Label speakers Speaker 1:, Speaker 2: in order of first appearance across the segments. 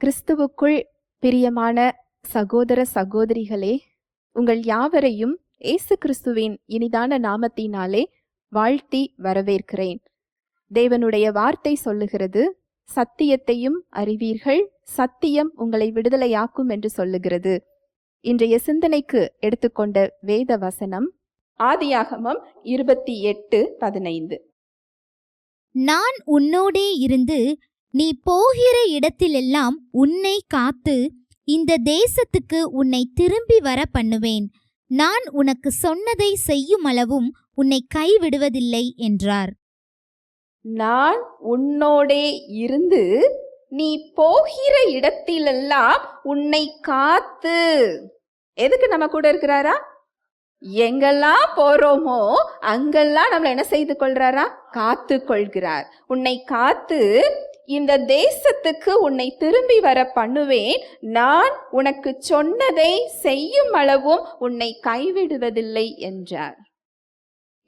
Speaker 1: கிறிஸ்துவுக்குள் பிரியமான சகோதர சகோதரிகளே உங்கள் யாவரையும் இயேசு கிறிஸ்துவின் இனிதான நாமத்தினாலே வாழ்த்தி வரவேற்கிறேன். தேவனுடைய வார்த்தை சொல்லுகிறது சத்தியத்தையும் அறிவீர்கள் சத்தியம் உங்களை விடுதலையாக்கும் என்று சொல்லுகிறது. இன்றைய சிந்தனைக்கு எடுத்துக்கொண்ட வேத வசனம் ஆதியாகமம் இருபத்தி எட்டு பதினைந்து.
Speaker 2: நான் உன்னோடே இருந்து நீ போகிற இடத்திலெல்லாம் உன்னை காத்து இந்த தேசத்துக்கு உன்னை திரும்பி வர பண்ணுவேன். நான் உனக்கு சொன்னதை செய்யுமளவும் உன்னை கைவிடுவதில்லை என்றார்.
Speaker 1: நான் உன்னோடே இருந்து நீ போகிற இடத்திலெல்லாம் உன்னை காத்து. எதுக்கு நம்ம கூட இருக்கிறாரா? எங்கெல்லாம் போறோமோ அங்கெல்லாம் நம்மளை என்ன செய்து கொள்றாரா? காத்து கொள்கிறார். உன்னை காத்து இந்த தேசத்துக்கு உன்னை திரும்பி வர பண்ணுவேன். நான் உனக்கு சொன்னதை செய்யும் அளவும் உன்னை கைவிடுவதில்லை என்றார்.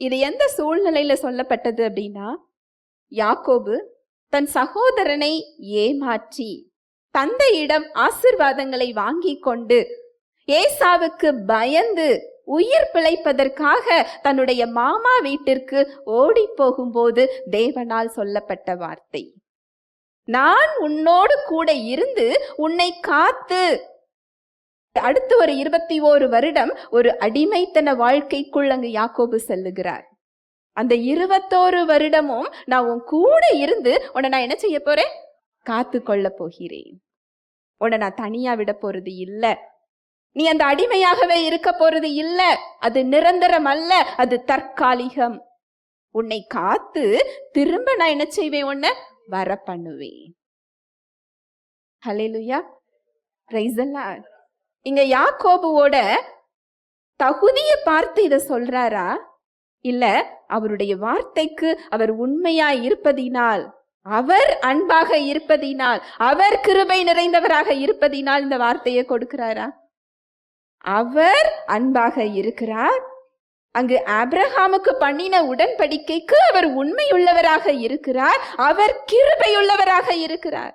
Speaker 1: இது எந்த சூழ்நிலையில சொல்லப்பட்டது அப்படின்னா யாக்கோபு தன் சகோதரனை ஏமாற்றி தந்தையிடம் ஆசிர்வாதங்களை வாங்கி கொண்டு ஏசாவுக்கு பயந்து உயிர் பிழைப்பதற்காக தன்னுடைய மாமா வீட்டிற்கு ஓடி போகும்போது தேவனால் சொல்லப்பட்ட வார்த்தை. நான் உன்னோடு கூட இருந்து உன்னை காத்து. அடுத்து ஒரு இருபத்தி ஓரு வருடம் ஒரு அடிமைத்தன வாழ்க்கைக்குள் அங்கு யாக்கோபு செல்லுகிறார். அந்த இருபத்தோரு வருடமும் நான் உன் கூட இருந்து உன்னை நான் என்ன செய்ய போறேன்? காத்து கொள்ள போகிறேன். உன்னை நான் தனியா விட போறது இல்ல. நீ அந்த அடிமையாகவே இருக்க போறது இல்ல. அது நிரந்தரம் அல்ல. அது தற்காலிகம். உன்னை காத்து திரும்ப நான் என்ன செய்வேன் உன்னை? வர பண்ணுவேன் ஹலேலுயா பிரைஸ் இங்க யாக்கோபுவோட தகுதியை பார்த்து இதை சொல்றாரா? இல்ல அவருடைய வார்த்தைக்கு அவர் உண்மையா இருப்பதினால் அவர் அன்பாக இருப்பதினால் அவர் கிருபை நிறைந்தவராக இருப்பதினால் இந்த வார்த்தையை கொடுக்கிறாரா? அவர் அன்பாக இருக்கிறார் அங்கு ஆப்ரஹாமுக்கு பண்ணின உடன்படிக்கைக்கு அவர் உண்மையுள்ளவராக இருக்கிறார். அவர் கிருபையுள்ளவராக இருக்கிறார்.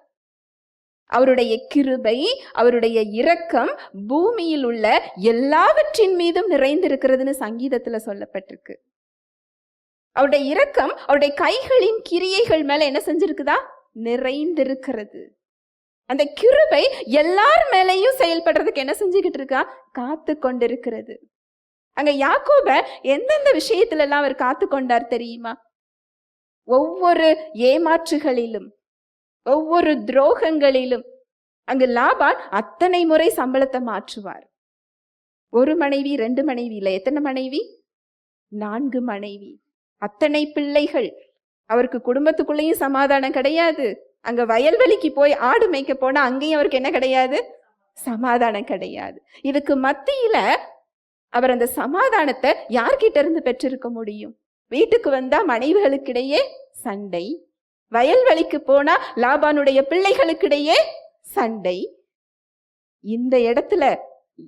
Speaker 1: அவருடைய கிருபை அவருடைய இரக்கம் பூமியில் உள்ள எல்லாவற்றின் மீதும் நிறைந்திருக்கிறதுன்னு சங்கீதத்துல சொல்லப்பட்டிருக்கு. அவருடைய இரக்கம் அவருடைய கைகளின் கிரியைகள் மேல என்ன செஞ்சிருக்குதா? நிறைந்திருக்கிறது. அந்த கிருபை எல்லார் மேலேயும் செயல்படுறதுக்கு என்ன செஞ்சுக்கிட்டு இருக்கா? காத்து கொண்டிருக்கிறது அங்க யாக்கோப எந்தெந்த விஷயத்துல எல்லாம் அவர் காத்து கொண்டார் தெரியுமா? ஒவ்வொரு ஏமாற்றுகளிலும் ஒவ்வொரு துரோகங்களிலும் அங்கு லாபான் அத்தனை முறை சம்பளத்தை மாற்றுவார். ஒரு மனைவி ரெண்டு மனைவி இல்லை. எத்தனை மனைவி? நான்கு மனைவி. அத்தனை பிள்ளைகள். அவருக்கு குடும்பத்துக்குள்ளேயும் சமாதானம் கிடையாது. அங்க வயல்வெளிக்கு போய் ஆடு மேய்க்க போனா அங்கேயும் அவருக்கு என்ன கிடையாது? சமாதானம் கிடையாது. இதுக்கு மத்தியில அவர் அந்த சமாதானத்தை யார்கிட்ட இருந்து பெற்றிருக்க முடியும்? வீட்டுக்கு வந்தா மனைவிகளுக்கிடையே சண்டை வயல்வெளிக்கு போனா லாபானுடைய பிள்ளைகளுக்கிடையே சண்டை. இந்த இடத்துல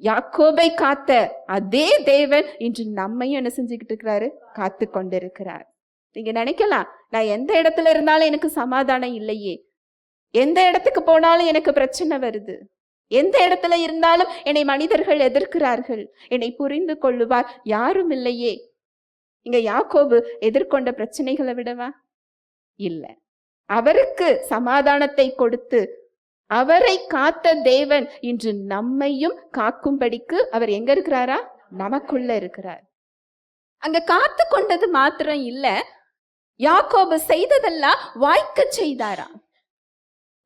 Speaker 1: யாக்கோபை காத்த அதே தேவன் இன்று நம்மையும் என்ன செஞ்சுக்கிட்டு இருக்கிறாரு? காத்து கொண்டிருக்கிறார். நீங்க நினைக்கலாம் நான் எந்த இடத்துல இருந்தாலும் எனக்கு சமாதானம் இல்லையே. எந்த இடத்துக்கு போனாலும் எனக்கு பிரச்சனை வருது. எந்த இடத்துல இருந்தாலும் என்னை மனிதர்கள் எதிர்க்கிறார்கள். என்னை புரிந்து கொள்ளுவார் யாரும் இல்லையே. இங்க யாக்கோபு எதிர்கொண்ட பிரச்சனைகளை விடவா? இல்லை. அவருக்கு சமாதானத்தை கொடுத்து அவரை காத்த தேவன் இன்று நம்மையும் காக்கும்படிக்கு அவர் எங்க இருக்கிறாரா? நமக்குள்ள இருக்கிறார். அங்க காத்து கொண்டது மாத்திரம் இல்ல யாக்கோபு செய்ததெல்லாம் வாய்க்க செய்தாராம்.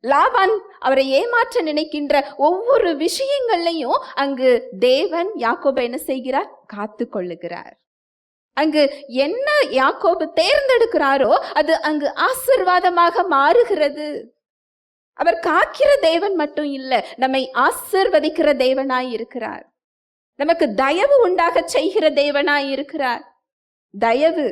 Speaker 1: லாபான் அவரை ஏமாற்ற நினைக்கின்ற ஒவ்வொரு விஷயங்கள்லையும் அங்கு தேவன் யாக்கோபை என்ன செய்கிறார்? காத்து கொள்ளுகிறார் அங்கு என்ன யாக்கோபு தேர்ந்தெடுக்கிறாரோ அது அங்கு ஆசிர்வாதமாக மாறுகிறது. அவர் காக்கிற தேவன் மட்டும் இல்ல நம்மை ஆசிர்வதிக்கிற தேவனாய் இருக்கிறார். நமக்கு தயவு உண்டாக செய்கிற தேவனாய் இருக்கிறார். தயவு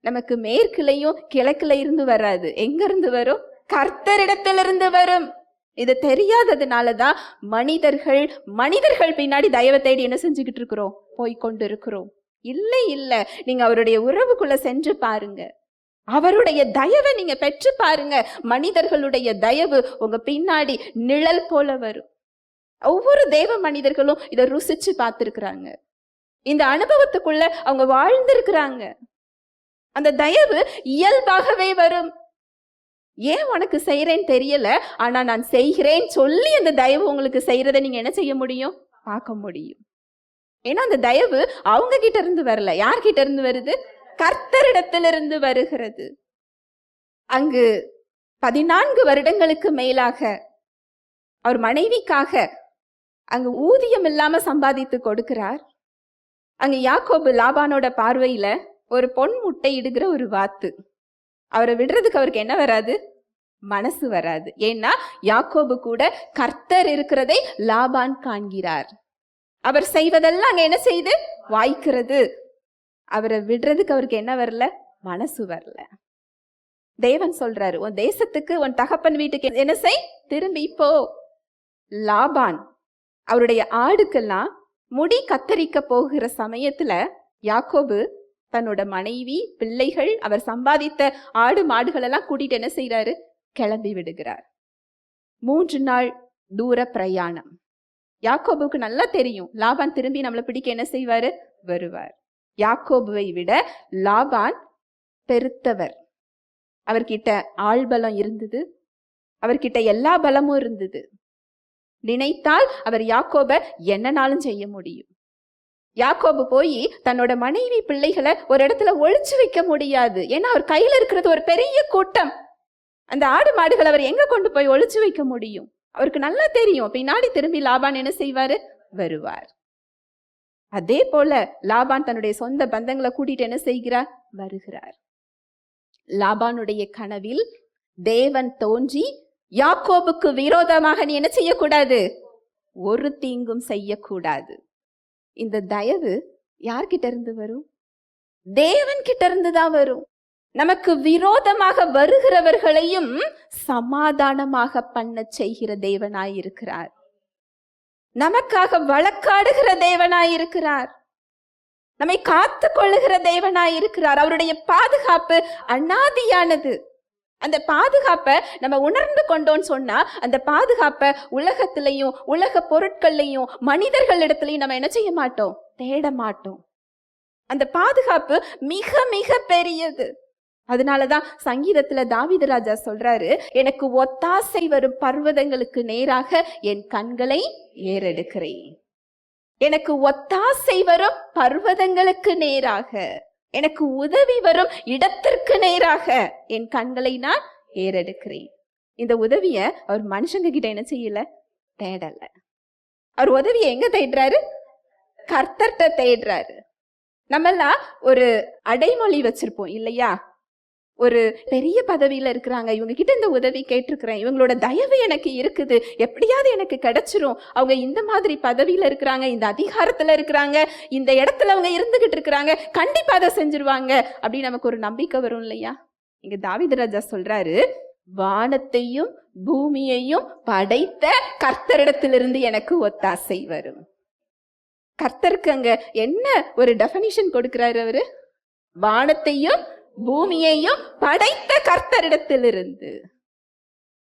Speaker 1: நமக்கு மேற்குலையும் கிழக்குல இருந்து வராது. எங்க இருந்து வரும்? கர்த்தரிடத்திலிருந்து வரும். இது தெரியாததுனால தான் மனிதர்கள் மனிதர்கள் பின்னாடி தயவை தேடி என்ன செஞ்சுக்கிட்டு இருக்கிறோம்? போய்கொண்டு இருக்கிறோம் இல்லை இல்லை. நீங்க அவருடைய உறவுக்குள்ள சென்று பாருங்க. அவருடைய தயவை நீங்க பெற்று பாருங்க. மனிதர்களுடைய தயவு உங்க பின்னாடி நிழல் போல வரும். ஒவ்வொரு தேவ மனிதர்களும் இதை ருசிச்சு பார்த்துருக்குறாங்க. இந்த அனுபவத்துக்குள்ள அவங்க வாழ்ந்திருக்கிறாங்க. அந்த தயவு இயல்பாகவே வரும். ஏன் உனக்கு செய்கிறேன்னு தெரியல? ஆனால் நான் செய்கிறேன் சொல்லி அந்த தயவு உங்களுக்கு செய்கிறத நீங்கள் என்ன செய்ய முடியும்? பார்க்க முடியும். ஏன்னா அந்த தயவு அவங்க கிட்ட இருந்து வரல. யார்கிட்ட இருந்து வருது? கர்த்தரிடத்திலிருந்து வருகிறது. அங்கு பதினான்கு வருடங்களுக்கு மேலாக அவர் மனைவிக்காக அங்கு ஊதியம் இல்லாம சம்பாதித்து கொடுக்கிறார். அங்கு யாக்கோபு லாபானோட பார்வையில ஒரு பொன் முட்டை இடுகிற ஒரு வாத்து. அவரை விடுறதுக்கு அவருக்கு என்ன வராது? மனசு வராது. ஏன்னா யாக்கோபு கூட கர்த்தர் இருக்கிறதை லாபான் காண்கிறார். அவர் செய்வதெல்லாம் அங்க என்ன செய்து? வாய்க்கிறது. அவரை விடுறதுக்கு அவருக்கு என்ன வரல? மனசு வரல. தேவன் சொல்றாரு உன் தேசத்துக்கு உன் தகப்பன் வீட்டுக்கு என்ன செய்? திரும்பி போ. லாபான் அவருடைய ஆடுக்கெல்லாம் முடி கத்தரிக்க போகிற சமயத்துல யாக்கோபு தன்னோட மனைவி பிள்ளைகள் அவர் சம்பாதித்த ஆடு மாடுகளெல்லாம் கூட்டிட்டு என்ன செய்கிறாரு கிளம்பி விடுகிறார். மூன்று நாள் தூர பிரயாணம். யாக்கோபுக்கு நல்லா தெரியும். லாபான் திரும்பி நம்மளை பிடிக்க என்ன செய்வாரு? வருவார். யாக்கோபுவை விட லாபான் பெருத்தவர். அவர்கிட்ட ஆள்பலம் இருந்தது. அவர்கிட்ட எல்லா பலமும் இருந்தது. நினைத்தால் அவர் யாக்கோப என்னனாலும் செய்ய முடியும். யாக்கோபு போய் தன்னோட மனைவி பிள்ளைகளை ஒரு இடத்துல ஒழிச்சு வைக்க முடியாது. ஏன்னா அவர் கையில் இருக்கிறது ஒரு பெரிய கூட்டம். அந்த ஆடு மாடுகளை அவர் எங்க கொண்டு போய் ஒழிச்சு வைக்க முடியும்? அவருக்கு நல்லா தெரியும். பின்னாடி திரும்பி லாபான் என்ன செய்வாரு? வருவார். அதே போல லாபான் தன்னுடைய சொந்த பந்தங்களை கூட்டிட்டு என்ன செய்கிறார்? வருகிறார். லாபானுடைய கனவில் தேவன் தோன்றி யாக்கோபுக்கு விரோதமாக நீ என்ன செய்யக்கூடாது? ஒரு தீங்கும் செய்யக்கூடாது. இந்த தயவு யார்கிட்ட இருந்து வரும்? தேவன் கிட்ட இருந்து தான் வரும். நமக்கு விரோதமாக வருகிறவர்களையும் சமாதானமாக பண்ண செய்கிற தேவனாயிருக்கிறார். நமக்காக வழக்காடுகிற தேவனாயிருக்கிறார். நம்மை காத்து கொள்ளுகிற தேவனாயிருக்கிறார். அவருடைய பாதுகாப்பு அனாதியானது. அந்த பாதுகாப்பை நம்ம உணர்ந்து கொண்டோன்னு சொன்னா அந்த பாதுகாப்பை உலகத்திலையும் உலக பொருட்கள்லையும் மனிதர்களிடத்துலையும் நம்ம என்ன செய்ய மாட்டோம்? தேட மாட்டோம். அந்த பாதுகாப்பு மிக மிக பெரியது. அதனாலதான் சங்கீதத்துல தாவிதராஜா சொல்றாரு எனக்கு ஒத்தாசை வரும் பர்வதங்களுக்கு நேராக என் கண்களை ஏறெடுக்கிறேன். எனக்கு ஒத்தாசை வரும் பர்வதங்களுக்கு நேராக. எனக்கு உதவி வரும் இடத்திற்கு நேராக என் கண்களை நான் ஏறெடுக்கிறேன். இந்த உதவிய அவர் மனுஷங்க கிட்ட என்ன செய்யல? தேடல. அவர் உதவியை எங்க தேடுறாரு? கர்த்தர்கிட்ட தேடுறாரு. நம்மெல்லாம் ஒரு அடைமொழி வச்சிருப்போம் இல்லையா? ஒரு பெரிய பதவியில் இருக்கிறாங்க. இவங்க கிட்ட இந்த உதவி கேட்டிருக்கிறேன். இவங்களோட தயவு எனக்கு இருக்குது. எப்படியாவது எனக்கு கிடைச்சிரும். அவங்க இந்த மாதிரி பதவியில் இருக்கிறாங்க. இந்த அதிகாரத்தில் இருக்கிறாங்க. இந்த இடத்துல அவங்க இருந்துகிட்டு இருக்கிறாங்க. கண்டிப்பாக அதை செஞ்சிருவாங்க. அப்படின்னு நமக்கு ஒரு நம்பிக்கை வரும் இல்லையா? இங்க தாவீது ராஜா சொல்றாரு வானத்தையும் பூமியையும் படைத்த கர்த்தரிடத்திலிருந்து எனக்கு ஒத்தாசை வரும். கர்த்தருக்கு அங்க என்ன ஒரு டெஃபனிஷன் கொடுக்கிறாரு அவரு? வானத்தையும் பூமியையும் படைத்த கர்த்தரிடத்திலிருந்து.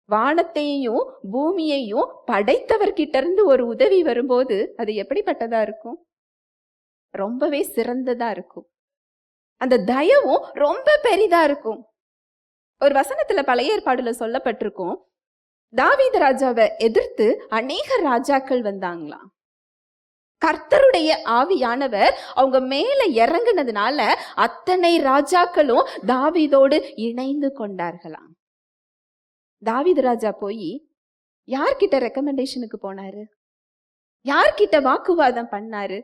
Speaker 1: வானத்தையும் பூமியையும் படைத்தவர்கிட்ட இருந்து ஒரு உதவி வரும்போது அது எப்படிப்பட்டதா இருக்கும்? ரொம்பவே சிறந்ததா இருக்கும். அந்த தயவும் ரொம்ப பெரிதா இருக்கும். ஒரு வசனத்துல பழைய ஏற்பாடுல சொல்லப்பட்டிருக்கும் தாவீது ராஜாவை எதிர்த்து அநேக ராஜாக்கள் வந்தாங்களாம். கர்த்தருடைய ஆவியானவர் அவங்க மேல இறங்குனதுனால அத்தனை ராஜாக்களும் தாவிதோடு இணைந்து கொண்டார்களாம். தாவிது ராஜா போய் யார்கிட்ட ரெக்கமெண்டேஷனுக்கு போனாரு? யார்கிட்ட வாக்குவாதம் பண்ணாரு?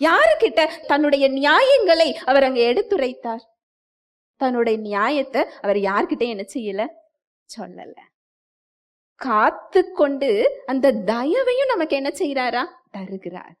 Speaker 1: யாருக்கிட்ட தன்னுடைய நியாயங்களை அவர் அங்க எடுத்துரைத்தார்? தன்னுடைய நியாயத்தை அவர் யார்கிட்ட என்ன செய்யல? சொல்லல. காத்து கொண்டு அந்த தயவையும் நமக்கு என்ன செய்யறாரா தருகிறார்.